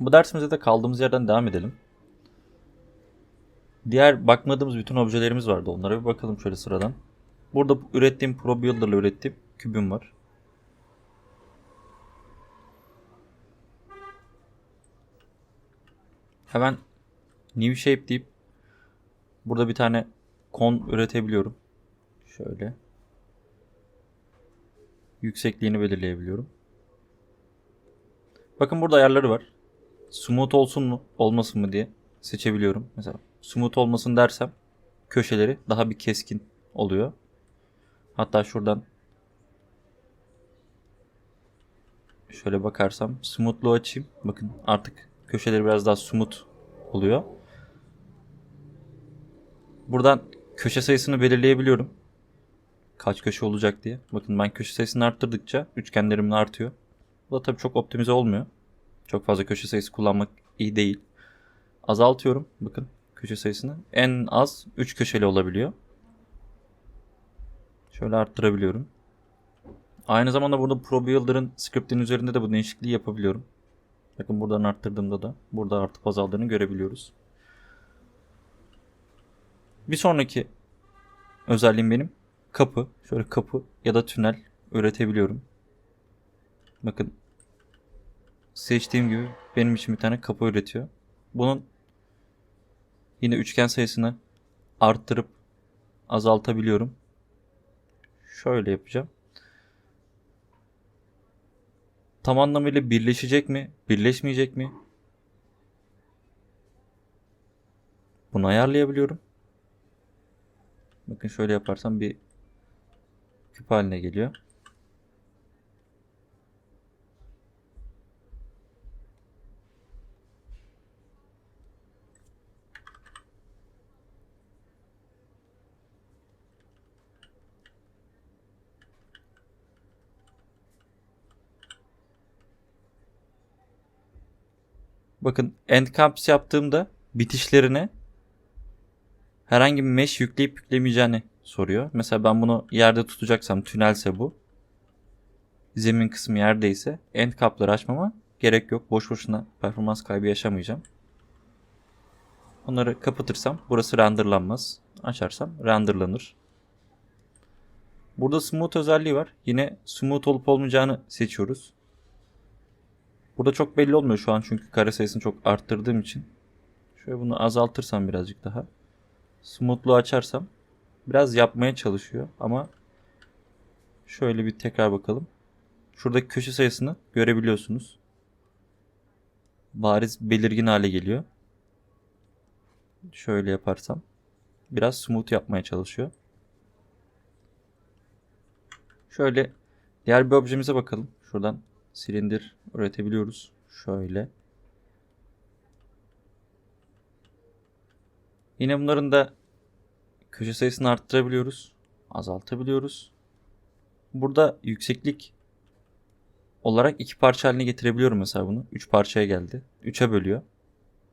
Bu dersimize de kaldığımız yerden devam edelim. Diğer bakmadığımız bütün objelerimiz vardı. Onlara bir bakalım şöyle sıradan. Burada ürettiğim Pro ürettiğim kübüm var. Hemen New Shape deyip burada bir tane kon üretebiliyorum. Şöyle. Yüksekliğini belirleyebiliyorum. Bakın burada ayarları var. Smooth olsun mu olmasın mı diye seçebiliyorum. Mesela smooth olmasın dersem köşeleri daha bir keskin oluyor. Hatta şuradan şöyle bakarsam smoothluğu açayım. Bakın artık köşeleri biraz daha smooth oluyor. Buradan köşe sayısını belirleyebiliyorum. Kaç köşe olacak diye. Bakın ben köşe sayısını arttırdıkça üçgenlerim artıyor. Bu da tabii çok optimize olmuyor. Çok fazla köşe sayısı kullanmak iyi değil. Azaltıyorum. Bakın köşe sayısını. En az 3 köşeli olabiliyor. Şöyle arttırabiliyorum. Aynı zamanda burada Pro Builder'ın script'in üzerinde de bu değişikliği yapabiliyorum. Bakın buradan arttırdığımda da burada artıp azaldığını görebiliyoruz. Bir sonraki özelliğim benim kapı. Şöyle kapı ya da tünel üretebiliyorum. Bakın seçtiğim gibi benim için bir tane kapı üretiyor. Bunun yine üçgen sayısını arttırıp azaltabiliyorum. Şöyle yapacağım. Tam anlamıyla birleşecek mi, birleşmeyecek mi? Bunu ayarlayabiliyorum. Bakın şöyle yaparsam bir küp haline geliyor. Bakın end caps yaptığımda bitişlerine herhangi bir mesh yükleyip yüklemeyeceğini soruyor. Mesela ben bunu yerde tutacaksam tünelse bu. Zemin kısmı yerdeyse end cap'ları açmama gerek yok. Boş boşuna performans kaybı yaşamayacağım. Onları kapatırsam burası renderlanmaz. Açarsam renderlanır. Burada smooth özelliği var. Yine smooth olup olmayacağını seçiyoruz. Burada çok belli olmuyor şu an çünkü kare sayısını çok arttırdığım için. Şöyle bunu azaltırsam birazcık daha. Smooth'luğu açarsam biraz yapmaya çalışıyor ama şöyle bir tekrar bakalım. Şuradaki köşe sayısını görebiliyorsunuz. Bariz belirgin hale geliyor. Şöyle yaparsam biraz smooth yapmaya çalışıyor. Şöyle diğer bir objemize bakalım. Şuradan silindir üretebiliyoruz. Şöyle. Yine bunların da köşe sayısını arttırabiliyoruz. Azaltabiliyoruz. Burada yükseklik olarak iki parça haline getirebiliyorum mesela bunu. Üç parçaya geldi. Üçe bölüyor.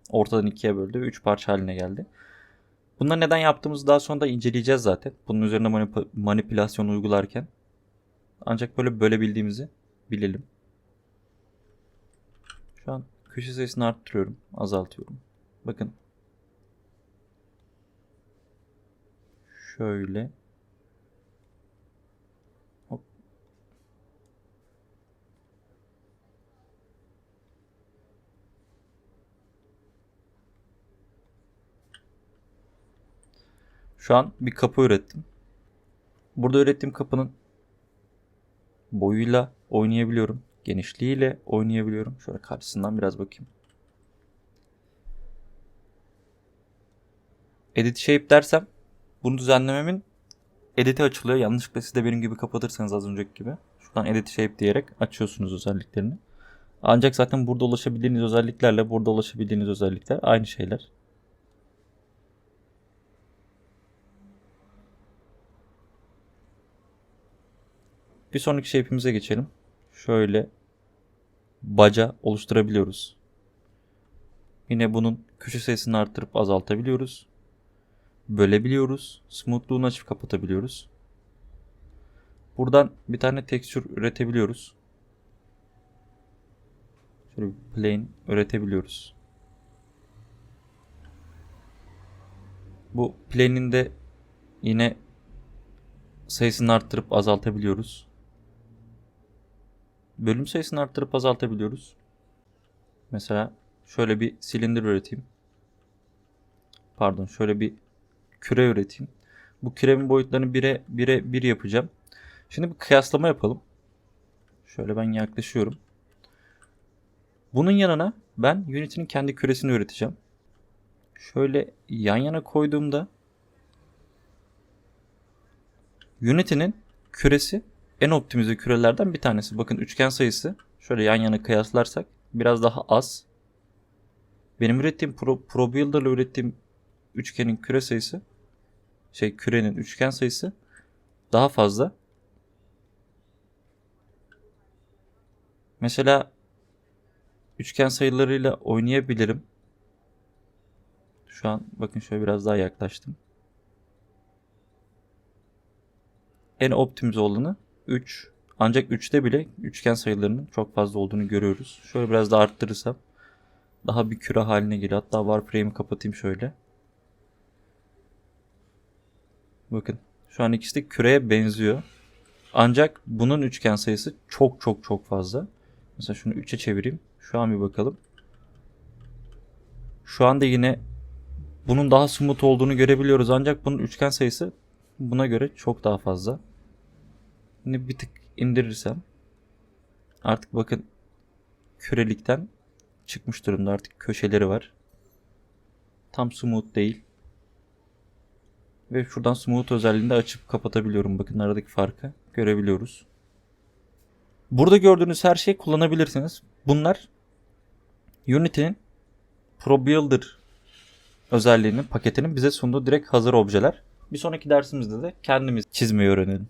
Ortadan ikiye böldü ve üç parça haline geldi. Bunları neden yaptığımızı daha sonra da inceleyeceğiz zaten. Bunun üzerine manip- manipülasyon uygularken. Ancak böyle bölebildiğimizi bilelim. Şu an köşe sayısını arttırıyorum. Azaltıyorum. Bakın. Şöyle. Hop. Şu an bir kapı ürettim. Burada ürettiğim kapının boyuyla oynayabiliyorum. Genişliğiyle oynayabiliyorum. Şöyle karşısından biraz bakayım. Edit shape dersem bunu düzenlememin editi açılıyor. Yanlışlıkla siz de benim gibi kapatırsanız az önceki gibi. Şuradan edit shape diyerek açıyorsunuz özelliklerini. Ancak zaten burada ulaşabildiğiniz özelliklerle burada ulaşabildiğiniz özellikler aynı şeyler. Bir sonraki shape'imize geçelim. Şöyle baca oluşturabiliyoruz. Yine bunun köşe sayısını arttırıp azaltabiliyoruz. Bölebiliyoruz. Smoothluğunu açıp kapatabiliyoruz. Buradan bir tane tekstür üretebiliyoruz. Şöyle bir plane üretebiliyoruz. Bu plane'in de yine sayısını arttırıp azaltabiliyoruz. Bölüm sayısını arttırıp azaltabiliyoruz. Mesela şöyle bir silindir üreteyim. Pardon şöyle bir küre üreteyim. Bu küremin boyutlarını 1'e 1'e 1 yapacağım. Şimdi bir kıyaslama yapalım. Şöyle ben yaklaşıyorum. Bunun yanına ben Unity'nin kendi küresini üreteceğim. Şöyle yan yana koyduğumda Unity'nin küresi en optimize kürelerden bir tanesi. Bakın üçgen sayısı şöyle yan yana kıyaslarsak biraz daha az. Benim ürettiğim Pro, Pro ile ürettiğim üçgenin küre sayısı şey kürenin üçgen sayısı daha fazla. Mesela üçgen sayılarıyla oynayabilirim. Şu an bakın şöyle biraz daha yaklaştım. En optimize olanı 3. Ancak 3'te bile üçgen sayılarının çok fazla olduğunu görüyoruz. Şöyle biraz daha arttırırsam daha bir küre haline geliyor. Hatta Warframe'i kapatayım şöyle. Bakın şu an ikisi de küreye benziyor. Ancak bunun üçgen sayısı çok çok çok fazla. Mesela şunu 3'e çevireyim. Şu an bir bakalım. Şu anda yine bunun daha smooth olduğunu görebiliyoruz. Ancak bunun üçgen sayısı buna göre çok daha fazla. Bir tık indirirsem artık bakın kürelikten çıkmış durumda. Artık köşeleri var. Tam smooth değil. Ve şuradan smooth özelliğini de açıp kapatabiliyorum. Bakın aradaki farkı görebiliyoruz. Burada gördüğünüz her şeyi kullanabilirsiniz. Bunlar Unity'nin Pro Builder özelliğinin, paketinin bize sunduğu direkt hazır objeler. Bir sonraki dersimizde de kendimiz çizmeyi öğrenelim.